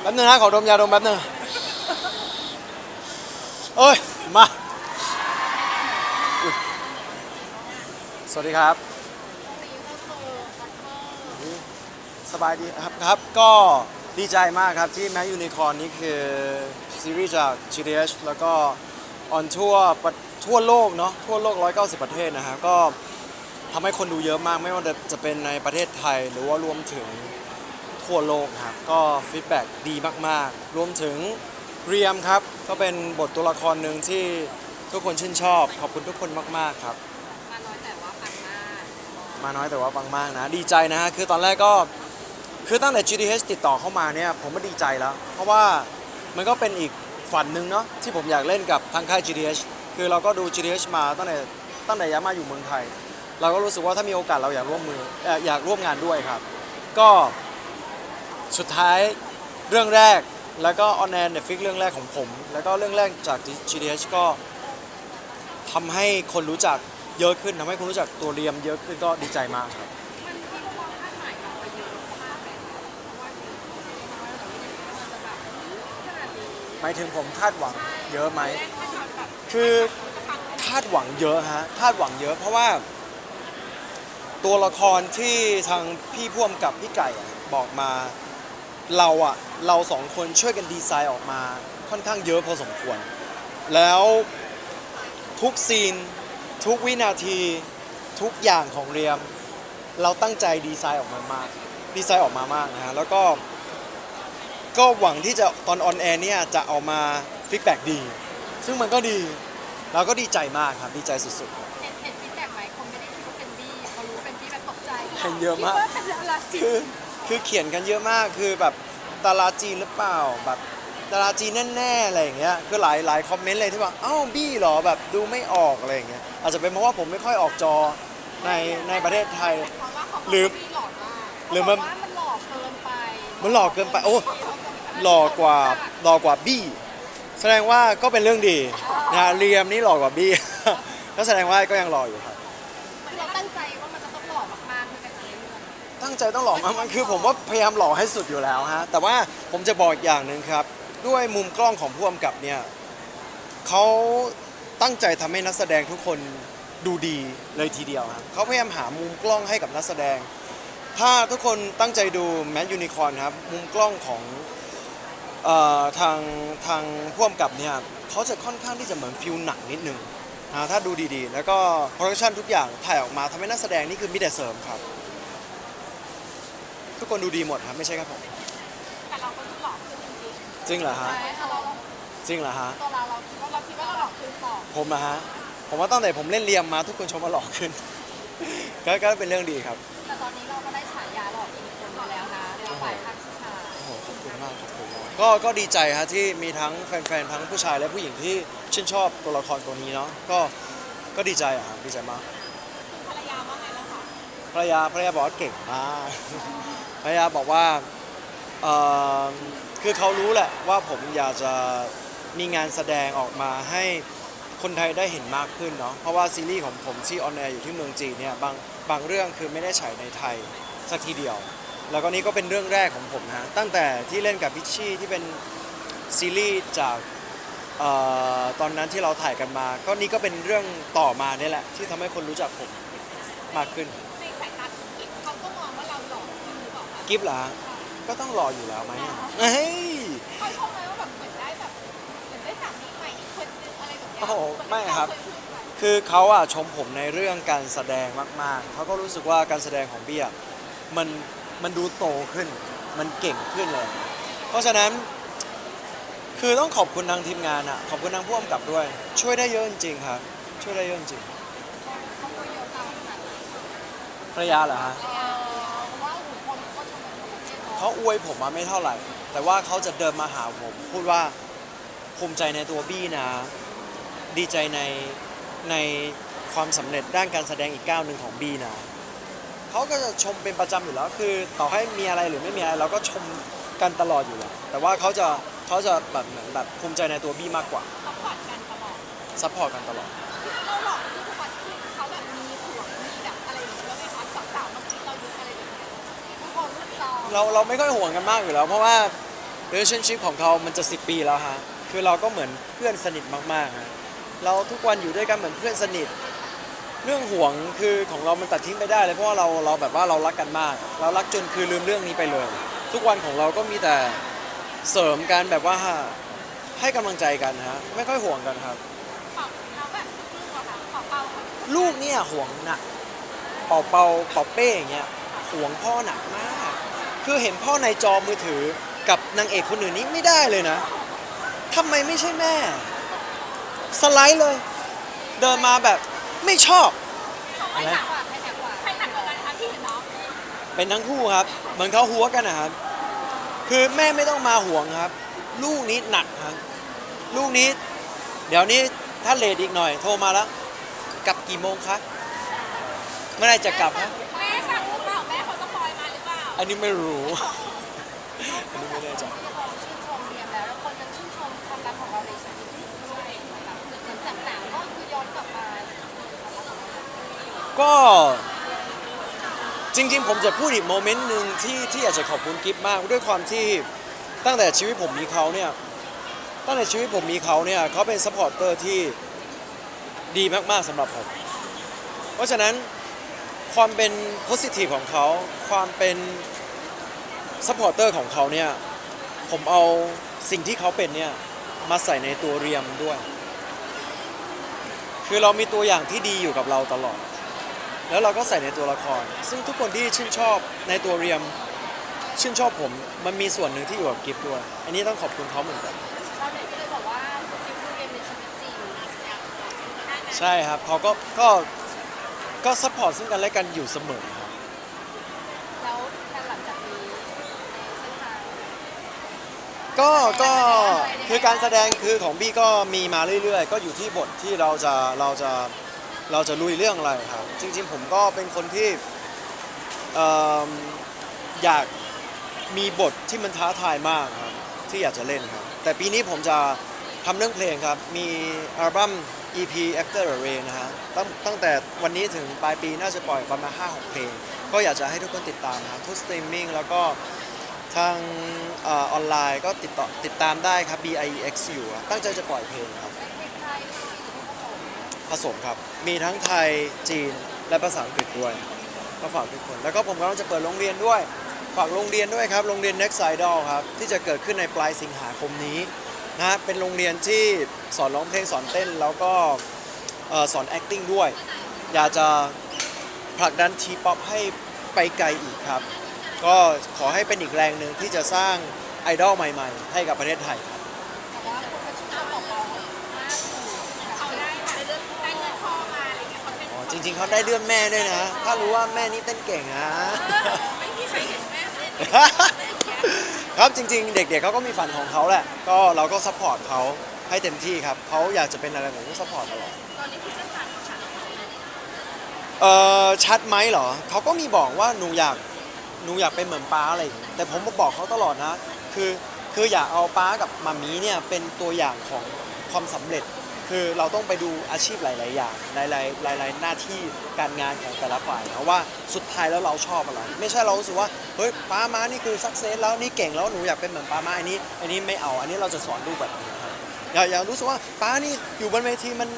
แป๊บนึงนะขอดมยาดมแป๊บนึงเอ้ย มาอุ๊ยสวัสดีครับ สบายดีครับครับ ก็ดีใจมากครับที่แม็กยูนิคอร์นี่คือ ซีรีส์จาก GDH แล้วก็ ออนทั่วประทั่วโลกเนาะทั่วโลก 190 ประเทศนะฮะก็ทำให้คนดูเยอะมากไม่ว่าจะเป็นในประเทศไทยหรือว่ารวมถึงทั่วโลกครับก็ฟีดแบ็กดีมากๆ รวมถึงเรียมครับ ก็เป็นบทตัวละครหนึ่งที่ทุกคนชื่นชอบ ขอบคุณทุกคนมากๆครับ มาน้อยแต่ว่าปังมากมาน้อยแต่ว่าปังมากนะ ดีใจนะฮะคือตอนแรกก็คือตั้งแต่ GDH ติดต่อเข้ามาเนี่ยผมก็ดีใจแล้ว เพราะว่ามันก็เป็นอีก ฝันหนึ่งเนาะที่ผมอยากเล่นกับทางค่าย GDH คือเราก็ดู GDH มาตั้งแต่ตั้งแต่ย้ายมาอยู่เมืองไทย เราก็รู้สึกว่าถ้ามีโอกาสเราอยากร่วมมือเอ่ออยากร่วมงานด้วยครับ ก็สุดท้ายเรื่องแรกแล้วก็ออนแอนเนฟิกเรื่องแรกของผม แล้วก็เรื่องแรกจาก GDH ก็ทำให้คนรู้จักเยอะขึ้นทำให้คนรู้จักตัวเรียมเยอะขึ้นก็ดีใจมากครับายถึงผมคาดหวังเยอะไหม คือคาดหวังเยอะฮะคาดหวังเยอะ เพราะว่า ตัวละครที่ทางพี่พ่วมกับพี่ไก่อะบอกมาเราอะเราสองคนช่วยกันดีไซน์ออกมาค่อนข้างเยอะพอสมควร แล้วทุกซีน ทุกวินาทีทุกอย่างของเรียม เราตั้งใจดีไซน์ออกมามากดีไซน์ออกมามากนะฮะแล้วก็ ก็หวังที่จะตอนออนแอร์เนี่ยจะเอามาฟีดแบ็ดี ซึ่งมันก็ดีเราก็ดีใจมากครับดีใจสุดๆครับ เห็นเห็นฟีดแบ็กไหมคงไม่ได้คิดว่าเป็นบี้เขารู้เป็นบี้แบบตกใจเห็นเยอะมาก คิดว่าเป็นอะไรจริงคือคือเขียนกันเยอะมากคือแบบดาราจีนหรือเปล่าแบบดาราจีนแน่ๆอะไรอย่างเงี้ยคือหลายหลายคอมเมนต์เลยที่ว่าอ้าวบี้เหรอแบบดูไม่ออกอะไรอย่างเงี้ยอาจจะเป็นเพราะว่าผมไม่ค่อยออกจอในในประเทศไทย เพราะว่าเขาบอกหรือว่าบี้หล่อมากหรือมัน เขาบอกว่ามันหล่อเกินไปมันหล่อเกินไปโอ้ หล่อกว่าหล่อกว่าบี้แสดงว่าก็เป็นเรื่องดีนะฮะเรียมนี่หล่อกว่าบี้ ก็แสดงว่าก็ยังหล่ออยู่ครับมันเราตั้งใจว่ามันจะต้องหล่อมากๆด้วยกันเองตั้งใจต้องหล่อมากมันคือผมว่าพยายามหล่อให้สุดอยู่แล้วฮะแต่ว่าผมจะบอกอย่างหนึ่งครับ ด้วยมุมกล้องของผู้กำกับเนี่ยเขาตั้งใจทำให้นักแสดงทุกคนดูดีเลยทีเดียวครับเขาพยายามหามุมกล้องให้กับนักแสดง ถ้าทุกคนตั้งใจดูแม d ยูนิคอ r ครับมุมกล้องของ เออทางทางผู้กำกับเนี่ยเขาจะค่อนข้างที่จะเหมือนฟิลหนังนิดนึงนะถ้าดูดีๆ แล้วก็โปรดักชันทุกอย่างถ่ายออกมาทำให้นักแสดงนี่คือมีแต่เสริมครับ ทุกคนดูดีหมดครับไม่ใช่ครับผมแต่เราก็ดูหล่อขึ้นจริงจริงเหรอๆฮะใช่เราจริงเหรอฮะตัวเราเราคิดว่าเราคิดว่าเราหล่อขึ้นต่อผมนะฮะผมว่าตั้งแต่ผมเล่นเรียมมาทุกคนชมว่าหล่อขึ้น ก็ก็เป็นเรื่องดีครับแต่ตอนนี้เราก็ได้ฉายาหล่ออีกคนมาแล้วนะในฝ่ายทางชายโอ้โหขอบคุณมากขอบคุณมา ก็ก็ดีใจฮะที่มีทั้งแฟนๆทั้งผู้ชายและผู้หญิงที่ชื่นชอบตัวละครตัวนี้เนาะก็ก็ดีใจอะครับดีใจมากภรรยาว่าไงแล้วคะภรรยาภรรยาบอกว่าเก่งมากภรรยาบอกว่าเอ่อคือเขารู้แหละว่าผมอยากจะมีงานแสดงออกมาให้คนไทยได้เห็นมากขึ้นเนาะเพราะว่าซีรีส์ของผมที่ออนแอร์อยู่ที่เมืองจีนเนี่ยบางบางเรื่องคือไม่ได้ฉายในไทยสักทีเดียว แล้วก็นี่ก็เป็นเรื่องแรกของผมนะตั้งแต่ที่เล่นกับพิชชี่ที่เป็นซีรีส์จากเอ่อตอนนั้นที่เราถ่ายกันมา ก็นี่ก็เป็นเรื่องต่อมาเนี่ยแหละ ที่ทำให้คนรู้จักผมมากขึ้นในสายตาของกิ๊กเขาก็มองว่าเราหล่อขึ้นหรือเปล่าคะกิฟต์เหรอฮะก็ต้องรออยู่แล้วไหมอะเฮ้ยเขาชมไหมว่าแบบเหมือนได้แบบเหมือนได้สามีใหม่อีกคนนึงอะไรแบบเนี้ยโอ้โหไม่ครับเหอนที่เาเยพูดกันคือเขาอะชมผมในเรื่องการแสดงมาก ๆ เขาก็รู้สึกว่าการแสดงของเบี้ยมัน มันดูโตขึ้น มันเก่งขึ้นเลย เพราะฉะนั้นคือต้องขอบคุณทางทีมงานอะขอบคุณทางผู้กำกับด้วย ช่วยได้เยอะจริงๆครับ ช่วยได้เยอะจริงเขาคุยเยอะจังขนาดนี้ภรรยาเหรอฮะเออเพราะว่าโอ้โหคนก็ชมกันทั่วประเทศเนาะเขาอวยผมมาไม่เท่าไหร่ แต่ว่าเขาจะเดินมาหาผม พูดว่าภูมิใจในตัวบี้นะ ดีใจในในความสำเร็จด้านการแสดงอีกก้าวหนึ่งของบี้นะ เขาก็จะชมเป็นประจำอยู่แล้ว คือต่อให้มีอะไรหรือไม่มีอะไรเราก็ชมกันตลอดอยู่แล้วแต่ว่าเขาจะเขาจะแบบเหมือนแบบภูมิใจในตัวบี้มากกว่าซัพพอร์ตกันตลอดซัพพอร์ตกันตลอด เราหลอกที่ทุกวันที่เขาแบบมีห่วงมีแบบอะไรอย่างเงี้ยแล้วไหมคะสาวๆมาคิดเรายุคอะไรแบบเนี้ยทุกคนลูกจองเราเราไม่ค่อยห่วงกันมากอยู่แล้ว เพราะว่า relationship ของเขามันจะ 10 ปีแล้วฮะ คือเราก็เหมือนเพื่อนสนิทมากๆฮะเราทุกวันอยู่ด้วยกันเหมือนเพื่อนสนิท เรื่องห่วงคือของเรามันตัดทิ้งไปได้เลยเพราะว่าเราเราแบบว่าเรารักกันมาก เรารักจนคือลืมเรื่องนี้ไปเลย ทุกวันของเราก็มีแต่เสริมกันแบบว่าให้กำลังใจกันฮะไม่ค่อยห่วงกันครับเป่าแล้วแบบลูกอะค่ะเป่าเป่าค่ะลูกเนี่ยห่วงหนักเป่าเป่าเป่าเป้อย่างเงี้ยห่วงพ่อหนักมาก คือเห็นพ่อในจอมือถือกับนางเอกคนอื่นนี้ไม่ได้เลยนะทำไมไม่ใช่แม่ สไลด์เลย เดินมาแบบ ไม่ชอบ ใครหนักกว่าใครหนักกว่าใครหนักกว่ากันคะพี่หรือน้องเป็นทั้งคู่ครับ เหมือนเขาหัวกันนะครับ คือแม่ไม่ต้องมาห่วงครับ ลูกนี้หนักครับ ลูกนี้ เดี๋ยวนี้ถ้าเลทอีกหน่อย โทรมาแล้ว กลับกี่โมงคะเมื่อไหรจะกลับฮะแม่สั่งหรือเปล่าแม่เขาสปอยมาหรือเปล่าอันนี้ไม่รู้ อันนี้ไม่แน่ใจ ก็จริงๆ ผมจะพูดอีกโมเมนต์หนึ่งที่ที่อยากจะขอบคุณกิฟมากด้วยความที่ตั้งแต่ชีวิตผมมีเขาเนี่ยตั้งแต่ชีวิตผมมีเขาเนี่ยเขาเป็นซัพพอร์ตเตอร์ที่ดีมากๆสำหรับผม เพราะฉะนั้นความเป็นโพสิทีฟของเขา ความเป็นซัพพอร์เตอร์ของเขาเนี่ยผมเอาสิ่งที่เขาเป็นเนี่ยมาใส่ในตัวเรียมด้วย คือเรามีตัวอย่างที่ดีอยู่กับเราตลอด แล้วเราก็ใส่ในตัวละคร ซึ่งทุกคนที่ชื่นชอบในตัวเรียม ชื่นชอบผม มันมีส่วนหนึ่งที่อยู่กับกิฟด้วย อันนี้ต้องขอบคุณเขาเหมือนกัน เราเด็กก็เลยบอกว่าคิวเรียนเป็นชีวิตจริงใช่ครับเขาก็ก็ก็ซัพพอร์ตซึ่งกันและกันอยู่เสมอครับแล้วการหลังจากนี้ในเส้นทาง ก็ก็คือการแสดงคือของพี่ก็มีมาเรื่อยๆ ก็อยู่ที่บทที่เราจะเราจะ เราจะลุยเรื่องอะไรครับ จริง ๆ ผมก็เป็นคนที่เอิ่มอยากมีบทที่มันท้าทายมากครับที่อยากจะเล่นครับ แต่ปีนี้ผมจะทำเรื่องเพลงครับ มีอัลบั้ม EP After the Rain นะฮะตั้งตั้งแต่วันนี้ถึงปลายปีน่าจะปล่อยประมาณ5-6เพลง ก็อยากจะให้ทุกคนติดตามนะครับทุกสตรีมมิ่งแล้วก็ทางเออออนไลน์ก็ติดต่อติดตามได้ครับ B I E X อยู่อะตั้งใจจะปล่อยเพลงครับ เป็นเพลงไทยที่ผสม ผสมครับ มีทั้งไทยจีนและภาษาอังกฤษด้วยก็ฝากทุกคน แล้วก็ผมกำลังจะเปิดโรงเรียนด้วย ฝากโรงเรียนด้วยครับ โรงเรียน Next Idol ครับ ที่จะเกิดขึ้นในปลายสิงหาคมนี้นะเป็นโรงเรียนที่สอนร้องเพลงสอนเต้น แล้วก็สอน acting ด้วย อยากจะผลักดันทีป๊อปให้ไปไกลอีกครับ ก็ขอให้เป็นอีกแรงหนึ่งที่จะสร้างไอดอลใหม่ ๆ ให้กับประเทศไทย ริงๆเขาได้เลื่อนแม่ด้วยนะ ถ้ารู้ว่าแม่นี่เต้นเก่งนะ ไม่มีใครเห็นแม่เล่นครับจริง ๆ เด็กๆเขาก็มีฝันของเขาแหละ ก็เราก็ซัพพอร์ตเขาให้เต็มที่ครับเขาอยากจะเป็นอะไรผมก็ซัพพอร์ตตลอด ตอนนี้คือเส้นทางของฉันเออชัดไหมเหรอเขาก็มีบอกว่าหนูอยากหนูอยากเป็นเหมือนป้าอะไรอย่างเงี้ยแต่ผมก็บอกเขาตลอดนะ คือคืออยากเอาป้ากับมามีเนี่ยเป็นตัวอย่างของความสำเร็จ คือเราต้องไปดูอาชีพหลาย ๆ อย่างหลายๆหลาย ๆ หน้าที่การงานของแต่ละฝ่ายนะว่าสุดท้ายแล้วเราชอบอะไร ไม่ใช่เรารู้สึกว่าเฮ้ยป้ามานี่คือสักเซสแล้วนี่เก่งแล้วหนูอยากเป็นเหมือนป้ามาอันนี้อันนี้ไม่เอาอันนี้เราจะสอนลูกแบบนี้ครับอย่าอย่ารู้สึกว่าป้านี่อยู่บนเวทีมัน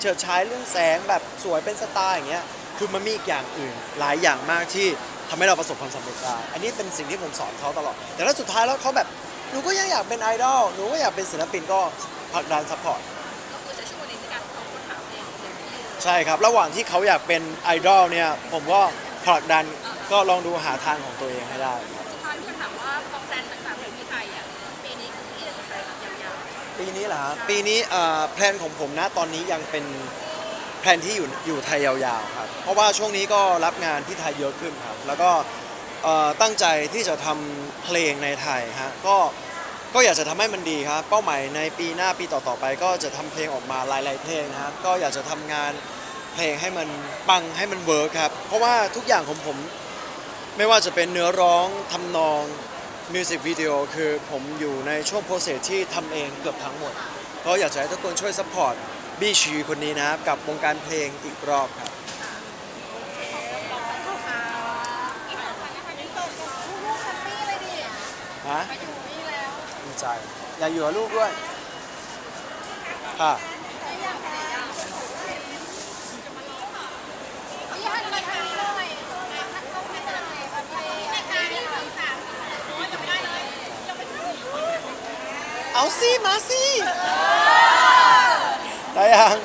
เฉิดฉายเรื่องแสงแบบสวยเป็นสไตล์อย่างเงี้ยคือมันมีอีกอย่างอื่นหลายอย่างมากที่ทำให้เราประสบความสำเร็จได้ อันนี้เป็นสิ่งที่ผมสอนเขาตลอด แต่ถ้าสุดท้ายแล้วเขาแบบ หนูก็ยังอยากเป็นไอดอล หนูก็อยากเป็นศิลปินก็ผลักดันซัพพอร์ต ใช่ครับ ระหว่างที่เขาอยากเป็นไอดอลเนี่ย ผมก็ผลักดันก็ลองดูหาทางของตัวเองให้ได้ครับสุดท้ายพี่ถามว่าพอแพลนต่างๆของพี่ไทยอะปีนี้คือที่จะไปยาวปีนี้เหรอฮะปีนี้เอ่อแพลนของผมนะตอนนี้ยังเป็นแพลนที่อยู่อยู่ไทยยาวๆครับ เพราะว่าช่วงนี้ก็รับงานที่ไทยเยอะขึ้นครับ แล้วก็เอ่อตั้งใจที่จะทำเพลงในไทยฮะก็ ก็อยากจะทำให้มันดีครับ เป้าหมายในปีหน้าปีต่อๆไป ก็จะทำเพลงออกมาหลายๆเพลงนะครับก็อยากจะทำงานเพลงให้มันปังให้มันเวิร์คครับ เพราะว่าทุกอย่างของผม ไม่ว่าจะเป็นเนื้อร้องทำนองมิวสิกวิดีโอคือผมอยู่ในช่วงโปรเซสที่ทำเองเกือบทั้งหมดก็อยากจะให้ทุกคนช่วยสปอร์ตบี้ชีคนนี้นะครับกับวงการเพลงอีกรอบครับฮะ จ อย่ากอยู่กับลูกด้วยค่ะเอาสิมาสิได้ยัง